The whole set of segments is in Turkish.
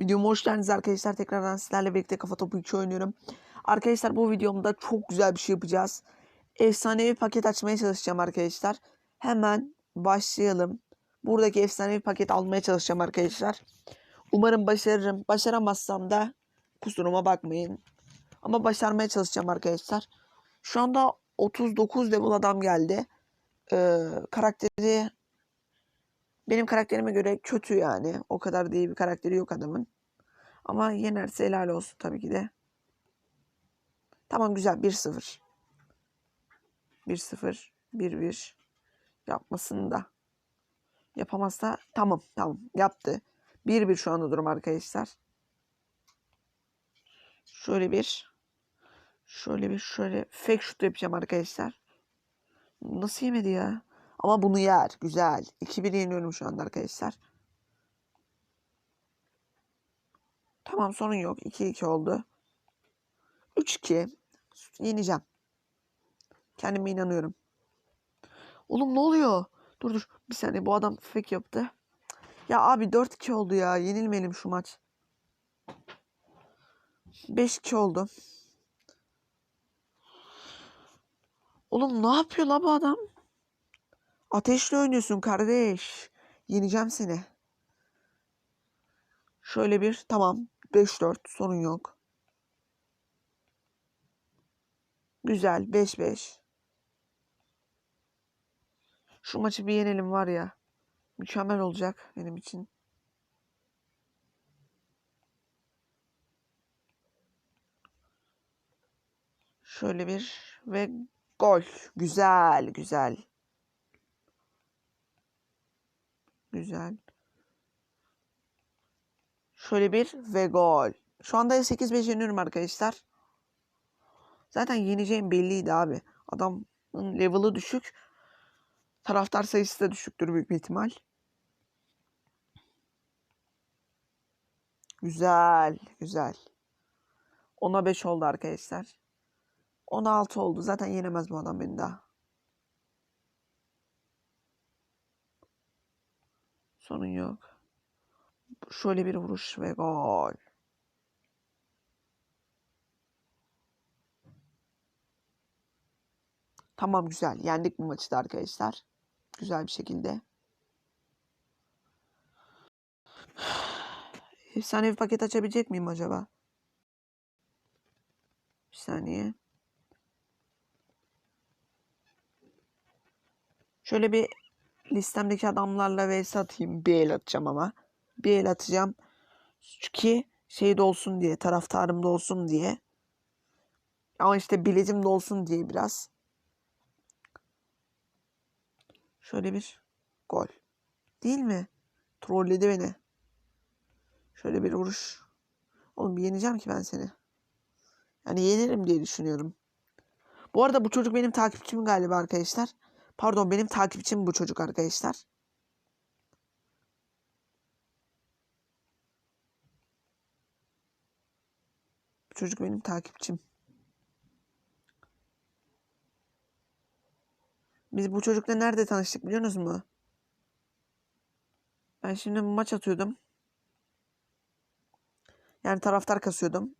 Videoma hoş geldiniz arkadaşlar. Tekrardan sizlerle birlikte Kafa Topu 2 oynuyorum. Arkadaşlar bu videomda çok güzel bir şey yapacağız. Efsanevi paket açmaya çalışacağım arkadaşlar. Hemen başlayalım. Buradaki efsanevi paket almaya çalışacağım arkadaşlar. Umarım başarırım. Başaramazsam da kusuruma bakmayın. Ama başarmaya çalışacağım arkadaşlar. Şu anda 39 level adam geldi. Ee, karakteri benim karakterime göre kötü yani. O kadar da bir karakteri yok adamın. Ama yenerse helal olsun tabii ki de. Tamam güzel 1-0. 1-0. 1-1. Yapmasın da. Yapamazsa tamam tamam yaptı. 1-1 şu anda durum arkadaşlar. Şöyle bir. Şöyle bir şöyle fake şut yapacağım arkadaşlar. Nasıl yemedi ya? Ama bunu yer. Güzel. 2-1 yeniyorum şu anda arkadaşlar. Tamam sorun yok. 2-2 oldu. 3-2. Yeneceğim. Kendime inanıyorum. Oğlum ne oluyor? Dur dur. Bir saniye bu adam fake yaptı. Ya abi 4-2 oldu ya. Yenilmeyelim şu maç. 5-2 oldu. Oğlum ne yapıyor la bu adam? Ateşle oynuyorsun kardeş. Yeneceğim seni. Şöyle bir tamam. 5-4 sorun yok. Güzel 5-5. Şu maçı bir yenelim var ya. Mükemmel olacak benim için. Şöyle bir ve gol. Güzel, güzel. Güzel. Şöyle bir ve gol. Şu anda 8-5 yeniyorum arkadaşlar. Zaten yeneceğim belliydi abi. Adamın level'ı düşük. Taraftar sayısı da düşüktür büyük bir ihtimal. Güzel, güzel. 10'a 5 oldu arkadaşlar. 16 oldu. Zaten yenemez bu adam beni daha. Sorun yok. Şöyle bir vuruş ve gol. Tamam güzel. Yendik bu maçı da arkadaşlar. Güzel bir şekilde. Efsane bir paket açabilecek miyim acaba? Bir saniye. Şöyle bir listemdeki adamlarla vs atayım. Bir el atacağım ama. Bir el atacağım. Ki şey de olsun diye. Taraftarım da olsun diye. Ama işte biletim de olsun diye biraz. Şöyle bir gol. Değil mi? Trolledi beni. Şöyle bir vuruş. Oğlum yeneceğim ki ben seni. Yani yenirim diye düşünüyorum. Bu arada bu çocuk benim takipçim galiba arkadaşlar. Pardon benim takipçim bu çocuk arkadaşlar. Bu çocuk benim takipçim. Biz bu çocukla nerede tanıştık biliyorsunuz mu? Ben şimdi maç atıyordum. Yani taraftar kasıyordum.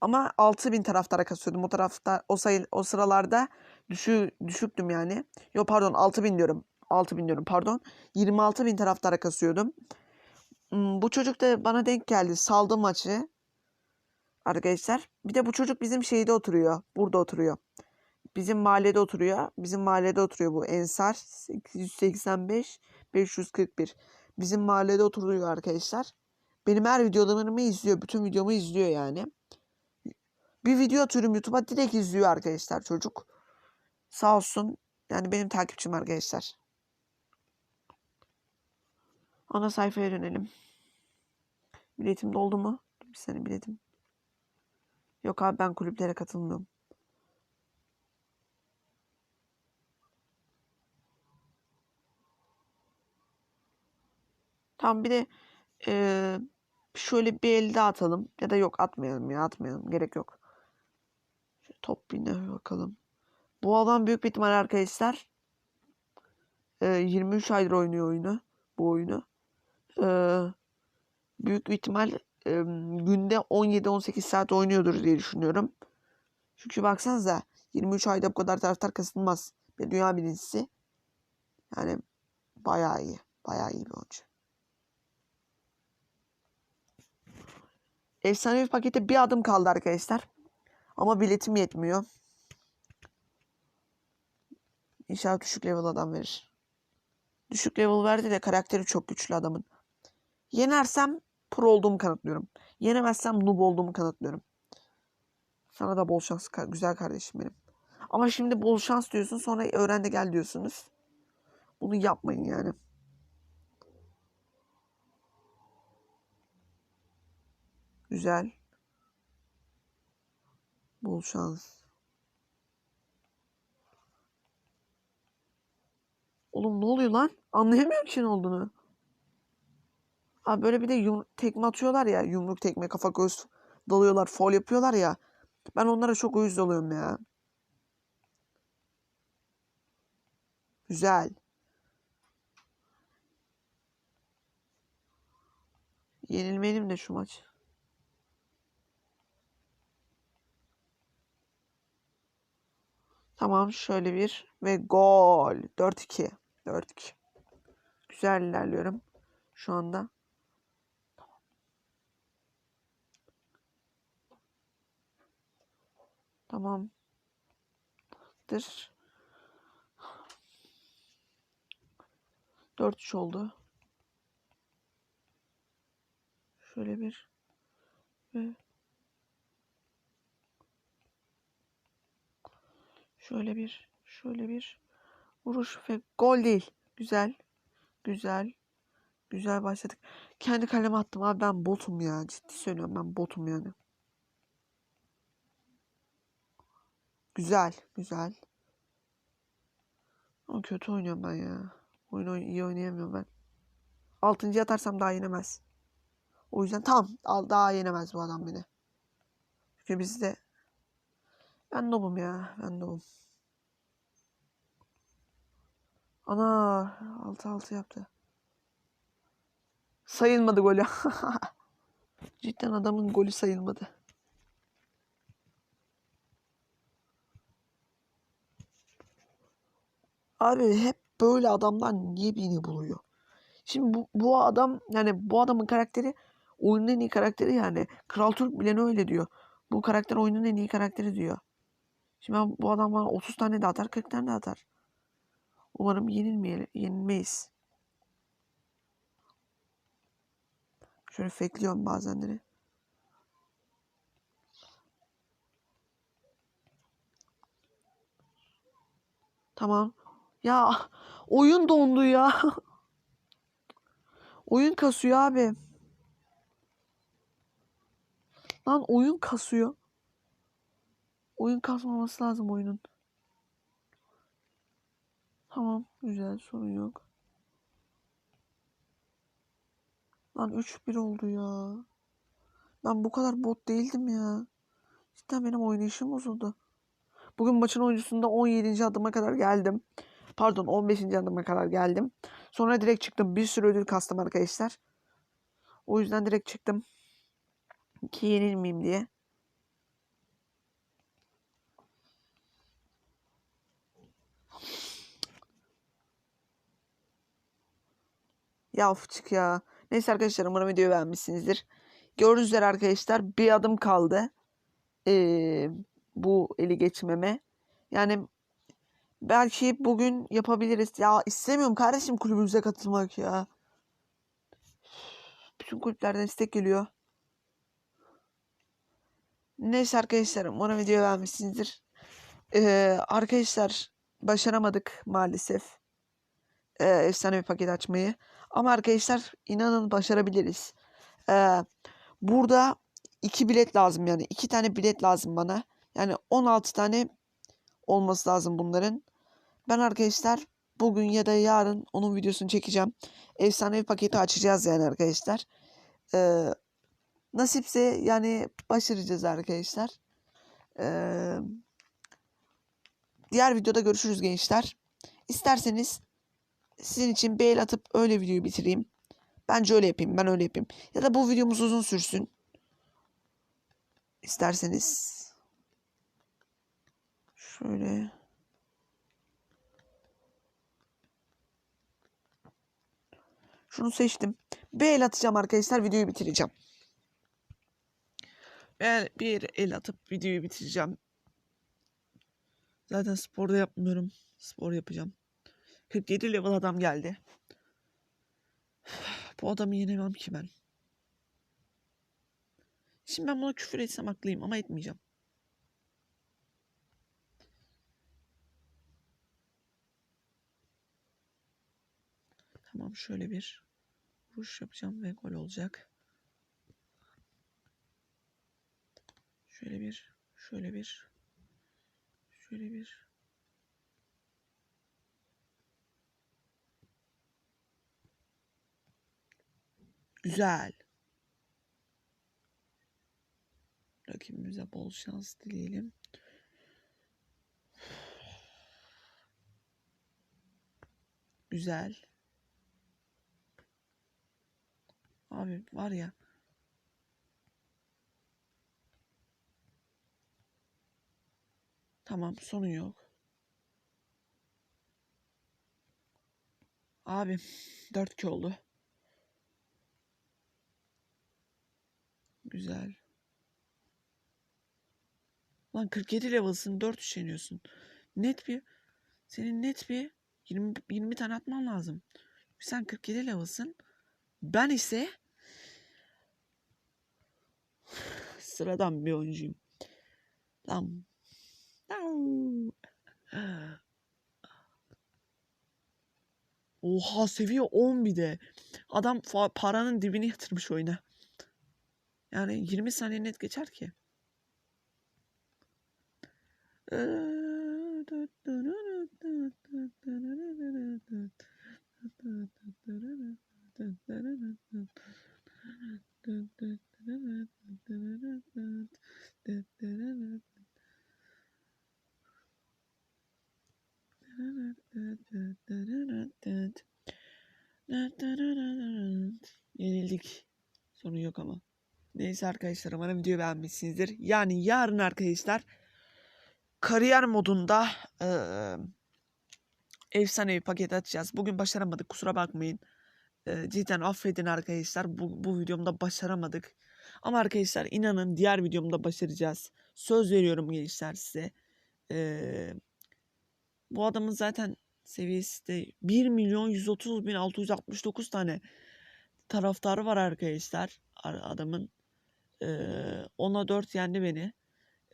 Ama 6000 taraftara kasıyordum. O tarafta o sayı o sıralarda düşü, düşüktüm yani. Yo pardon 6000 diyorum. 6000 diyorum pardon. 26 bin taraftara kasıyordum. Hmm, Bu çocuk da bana denk geldi. Saldı maçı. Arkadaşlar. Bir de bu çocuk bizim şeyde oturuyor. Burada oturuyor. Bizim mahallede oturuyor. Bizim mahallede oturuyor bu. Ensar 885 541. Bizim mahallede oturuyor arkadaşlar. Benim her videolarımı izliyor. Bütün videomu izliyor yani. Bir video atıyorum YouTube'a direkt izliyor arkadaşlar çocuk. Sağ olsun. Yani benim takipçim arkadaşlar. Ana sayfaya dönelim. Biletim doldu mu? Bir saniye biletim. Yok abi ben kulüplere katılmıyorum. Tamam bir de eee, şöyle bir el daha atalım. Ya da yok atmayalım ya atmayalım. Gerek yok. Şöyle top bir bakalım. Bu adam büyük bir ihtimal arkadaşlar. eee, 23 aydır oynuyor oyunu. Bu oyunu. Eee, büyük bir ihtimal e, günde 17-18 saat oynuyordur diye düşünüyorum. Çünkü baksanıza 23 ayda bu kadar taraftar kasılmaz. Bir dünya birincisi. Yani bayağı iyi. Bayağı iyi bir oyuncu. Efsanevi pakete bir adım kaldı arkadaşlar. Ama biletim yetmiyor. İnşallah düşük level adam verir. Düşük level verdi de karakteri çok güçlü adamın. Yenersem pro olduğumu kanıtlıyorum. Yenemezsem noob olduğumu kanıtlıyorum. Sana da bol şans güzel kardeşim benim. Ama şimdi bol şans diyorsun sonra öğren de gel diyorsunuz. Bunu yapmayın yani. Güzel. Bol şans. Oğlum ne oluyor lan? Anlayamıyorum ki ne olduğunu. Abi böyle bir de yum tekme atıyorlar ya. Yumruk tekme kafa göz dalıyorlar. Fol yapıyorlar ya. Ben onlara çok uyuz oluyorum ya. Güzel. Yenilmeyelim de şu maç. Tamam şöyle bir ve gol. 4-2. 4-2. Güzel ilerliyorum şu anda. Tamamdır. 4-3 oldu. Şöyle bir ve şöyle bir şöyle bir vuruş ve gol değil. Güzel. Güzel. Güzel başladık. Kendi kaleme attım abi ben botum ya. Ciddi söylüyorum ben botum yani. Güzel. Güzel. Ama kötü oynuyorum ben ya. Oyun oyn iyi oynayamıyorum ben. Altıncı atarsam daha yenemez. O yüzden tamam al daha yenemez bu adam beni. Çünkü bizde ben nobum ya. Ben nobum. Ana 6-6 yaptı. Sayılmadı golü. Cidden adamın golü sayılmadı. Abi hep böyle adamlar niye beni buluyor? Şimdi bu, bu adam yani bu adamın karakteri oyunun en iyi karakteri yani. Kral Türk bile öyle diyor. Bu karakter oyunun en iyi karakteri diyor. Şimdi ben, bu adam bana 30 tane de atar 40 tane de atar. Umarım yenilmeyiz. Şöyle fakeliyorum bazenleri. Tamam. Ya oyun dondu ya. oyun kasıyor abi. Lan oyun kasıyor. Oyun kasmaması lazım oyunun. Tamam güzel sorun yok. Lan 3-1 oldu ya. Ben bu kadar bot değildim ya. Cidden benim oynayışım bozuldu. Bugün maçın oyuncusunda 17. adıma kadar geldim. Pardon 15. adıma kadar geldim. Sonra direkt çıktım. Bir sürü ödül kastım arkadaşlar. O yüzden direkt çıktım. Ki yenilmeyeyim diye. Ya of çık ya. Neyse arkadaşlar umarım videoyu beğenmişsinizdir. Gördüğünüz üzere arkadaşlar bir adım kaldı. Ee, bu eli geçmeme. Yani belki bugün yapabiliriz. Ya istemiyorum kardeşim kulübümüze katılmak ya. Bütün kulüplerden istek geliyor. Neyse arkadaşlar umarım videoyu beğenmişsinizdir. Ee, arkadaşlar başaramadık maalesef. Ee, efsane bir paket açmayı. Ama arkadaşlar inanın başarabiliriz. Ee, burada iki bilet lazım yani. iki tane bilet lazım bana. Yani 16 tane olması lazım bunların. Ben arkadaşlar bugün ya da yarın onun videosunu çekeceğim. Efsane bir paketi açacağız yani arkadaşlar. Ee, nasipse yani başaracağız arkadaşlar. Ee, diğer videoda görüşürüz gençler. İsterseniz sizin için el atıp öyle videoyu bitireyim. Bence öyle yapayım. Ben öyle yapayım. Ya da bu videomuz uzun sürsün. İsterseniz. Şöyle. Şunu seçtim. Bir el atacağım arkadaşlar. Videoyu bitireceğim. Ben bir el atıp videoyu bitireceğim. Zaten sporda yapmıyorum. Spor yapacağım. 47 level adam geldi. Bu adamı yenemem ki ben. Şimdi ben buna küfür etsem haklıyım ama etmeyeceğim. Tamam şöyle bir vuruş yapacağım ve gol olacak. Şöyle bir, şöyle bir, şöyle bir. Güzel. Rakibimize bol şans dileyelim. Güzel. Abi var ya. Tamam sorun yok. Abi 4-2 oldu. Güzel. Lan 47 level'sın 4 üşeniyorsun. Net bir senin net bir 20, 20 tane atman lazım. Sen 47 level'sın. Ben ise sıradan bir oyuncuyum. Au. Oha seviye 10 bir de. Adam paranın dibini yatırmış oyuna. Yani 20 saniye net geçer ki. Neyse arkadaşlar umarım videoyu beğenmişsinizdir. Yani yarın arkadaşlar kariyer modunda eee efsane bir paket açacağız. Bugün başaramadık kusura bakmayın. Eee, cidden affedin arkadaşlar. Bu, bu videomda başaramadık. Ama arkadaşlar inanın diğer videomda başaracağız. Söz veriyorum gençler size. Eee, bu adamın zaten seviyesi de 1 milyon 130 bin 669 tane taraftarı var arkadaşlar. Ar- Adamın 10'a 4 yendi beni.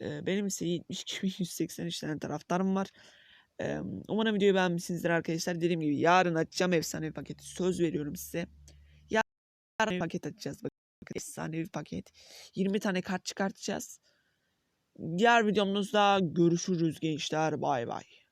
Eee, benim ise 72.183 tane taraftarım var. Eee, umarım videoyu beğenmişsinizdir arkadaşlar. Dediğim gibi yarın açacağım efsane bir paketi. Söz veriyorum size. Yarın bir paket açacağız. Bakın efsane bir paket. 20 tane kart çıkartacağız. Diğer videomuzda görüşürüz gençler. Bay bay.